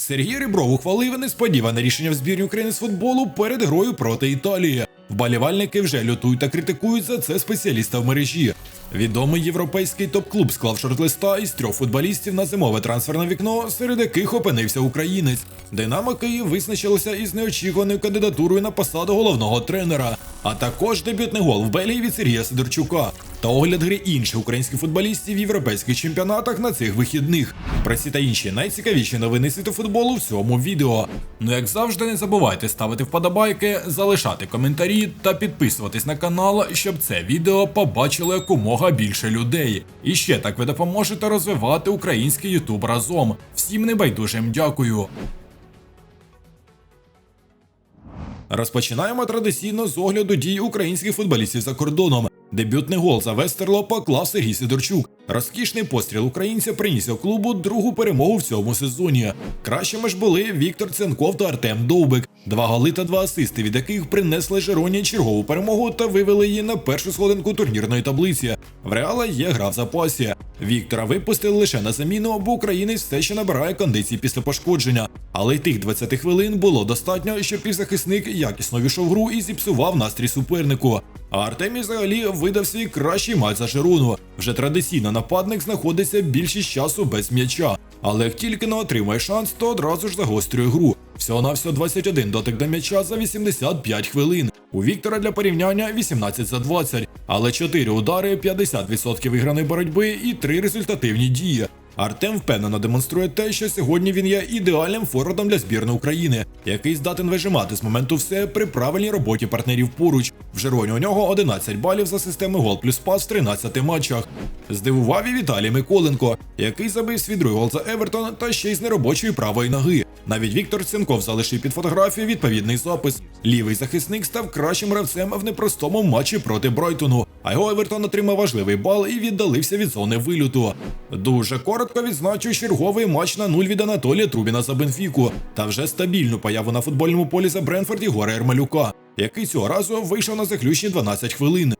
Сергій Рібров ухвалив несподіване рішення в збірні України з футболу перед грою проти Італії. Вболівальники вже лютують та критикують за це спеціаліста в мережі. Відомий європейський топ-клуб склав шорт-листа із трьох футболістів на зимове трансферне вікно, серед яких опинився українець. Динамо Київ визначилося із неочікуваною кандидатурою на посаду головного тренера, а також дебютний гол в Бельгії від Сергія Сидорчука та огляд гри інших українських футболістів в європейських чемпіонатах на цих вихідних. Про ці та інші найцікавіші новини світу футболу в цьому відео. Ну як завжди, не забувайте ставити вподобайки, залишати коментарі та підписуватись на канал, щоб це відео побачило якомога більше людей. І ще так ви допоможете розвивати український Ютуб разом. Всім небайдужим дякую. Розпочинаємо традиційно з огляду дій українських футболістів за кордоном. Дебютний гол за Вестерло поклав Сергій Сидорчук. Розкішний постріл українця приніс клубу другу перемогу в цьому сезоні. Кращими ж були Віктор Ценков та Артем Довбик. Два голи та два асисти, від яких принесли Жероні чергову перемогу та вивели її на першу сходинку турнірної таблиці. В Реала є гра в запасі. Віктора випустили лише на заміну, бо українець все ще набирає кондиції після пошкодження. Але й тих 20 хвилин було достатньо, щоб півзахисник якісно війшов гру і зіпсував настрій супернику. А Артемій взагалі видав свій кращий матч за Жерону. Вже традиційно нападник знаходиться більшість часу без м'яча. Але як тільки не отримає шанс, то одразу ж загострює гру. Всього на всього 21 дотик до м'яча за 85 хвилин. У Віктора для порівняння 18 за 20, але 4 удари, 50% виграної боротьби і 3 результативні дії. Артем впевнено демонструє те, що сьогодні він є ідеальним форвардом для збірної України, який здатен вижимати з моменту все при правильній роботі партнерів поруч. В Жероні у нього 11 балів за системою гол плюс пас в 13 матчах. Здивував і Віталій Миколенко, який забив свій другий гол за Евертон та ще й з неробочої правої ноги. Навіть Віктор Ценков залишив під фотографію відповідний запис. Лівий захисник став кращим гравцем в непростому матчі проти Брайтону, а його Евертон отримав важливий бал і віддалився від зони вильоту. Дуже коротко відзначив черговий матч на нуль від Анатолія Трубіна за Бенфіку та вже стабільну появу на футбольному полі за Бренфорд Ігора Ермалюка, який цього разу вийшов на заключні 12 хвилин.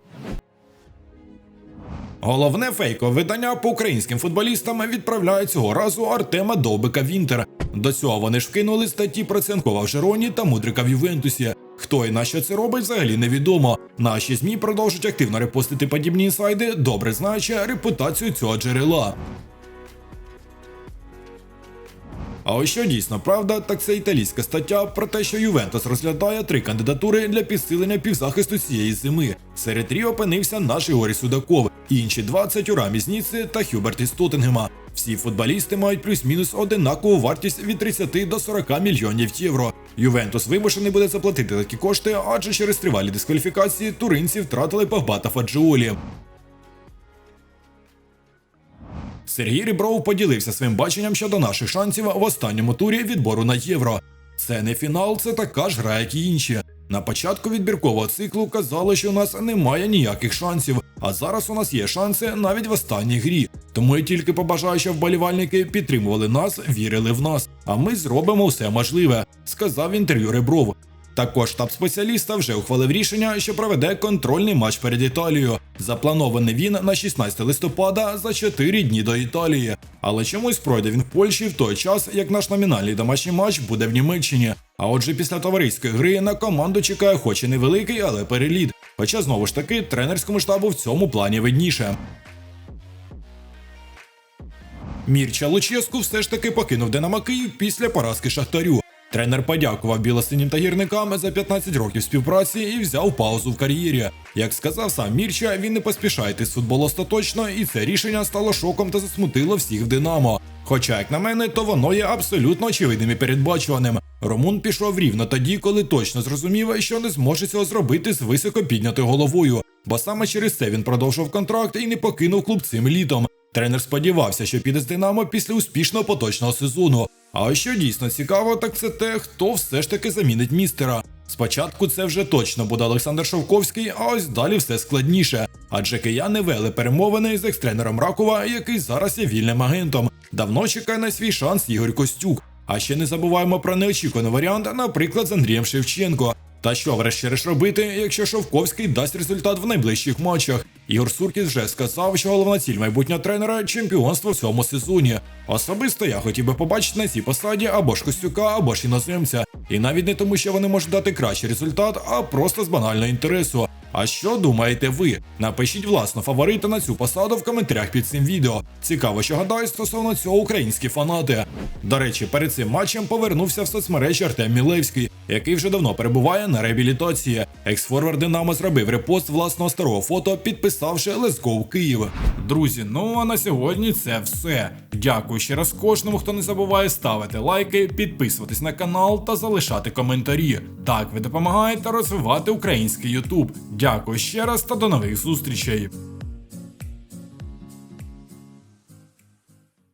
Головне фейкове видання по українським футболістам відправляє цього разу Артема Довбика Вінтер. До цього вони ж вкинули статті про Ценкова в Жероні та Мудрика в Ювентусі. Хто і на що це робить, взагалі невідомо. Наші змі продовжують активно репостити подібні інсайди, добре знаючи репутацію цього джерела. А ось що дійсно правда, так це італійська стаття про те, що Ювентус розглядає три кандидатури для підсилення півзахисту цієї зими. Серед трі опинився наш Ігорі Судаков, інші 20 у Рамі з та Хюберт із Тоттенгема. Всі футболісти мають плюс-мінус одинакову вартість від 30 до 40 мільйонів євро. Ювентус вимушений буде заплатити такі кошти, адже через тривалі дискваліфікації туринці втратили Погба та Фаджіолі. Сергій Рібров поділився своїм баченням щодо наших шансів в останньому турі відбору на євро. Це не фінал, це така ж гра, як і інші. На початку відбіркового циклу казали, що у нас немає ніяких шансів, а зараз у нас є шанси навіть в останній грі. Тому я тільки побажаю, щоб вболівальники підтримували нас, вірили в нас. А ми зробимо все можливе, сказав в інтерв'ю Ребров. Також штаб спеціаліста вже ухвалив рішення, що проведе контрольний матч перед Італією. Запланований він на 16 листопада за 4 дні до Італії. Але чомусь пройде він в Польщі в той час, як наш номінальний домашній матч буде в Німеччині. А отже, після товариської гри на команду чекає хоч і невеликий, але переліт. Хоча знову ж таки тренерському штабу в цьому плані видніше. Мірча Луческу все ж таки покинув Динамо Київ після поразки Шахтарю. Тренер подякував білосинім та гірникам за 15 років співпраці і взяв паузу в кар'єрі. Як сказав сам Мірча, він не поспішає йти з футболу остаточно, і це рішення стало шоком та засмутило всіх в Динамо. Хоча, як на мене, то воно є абсолютно очевидним і передбачуваним. Ромун пішов рівно тоді, коли точно зрозумів, що не зможе цього зробити з високо піднятою головою, бо саме через це він продовжив контракт і не покинув клуб цим літом. Тренер сподівався, що піде з Динамо після успішного поточного сезону. А що дійсно цікаво, так це те, хто все ж таки замінить містера. Спочатку це вже точно буде Олександр Шовковський, а ось далі все складніше. Адже кияни вели перемовини з екстренером Ракова, який зараз є вільним агентом. Давно чекає на свій шанс Ігор Костюк. А ще не забуваємо про неочікуваний варіант, наприклад, з Андрієм Шевченко. Та що врешті-решт робити, якщо Шовковський дасть результат в найближчих матчах? Ігор Суркіс вже сказав, що головна ціль майбутнього тренера чемпіонство в цьому сезоні. Особисто я хотів би побачити на цій посаді або ж Костюка, або ж іноземця. І навіть не тому, що вони можуть дати кращий результат, а просто з банального інтересу. А що думаєте ви? Напишіть власно фаворита на цю посаду в коментарях під цим відео. Цікаво, що гадають стосовно цього українські фанати. До речі, перед цим матчем повернувся в соцмережі Артем Мілевський, який вже давно перебуває на реабілітації. Екс-форвард Динамо зробив репост власного старого фото, підписавши Let's Go Київ. Друзі, ну а на сьогодні це все. Дякую ще раз кожному, хто не забуває ставити лайки, підписуватись на канал та залишати коментарі. Так ви допомагаєте розвивати український Ютуб. Дякую ще раз та до нових зустрічей.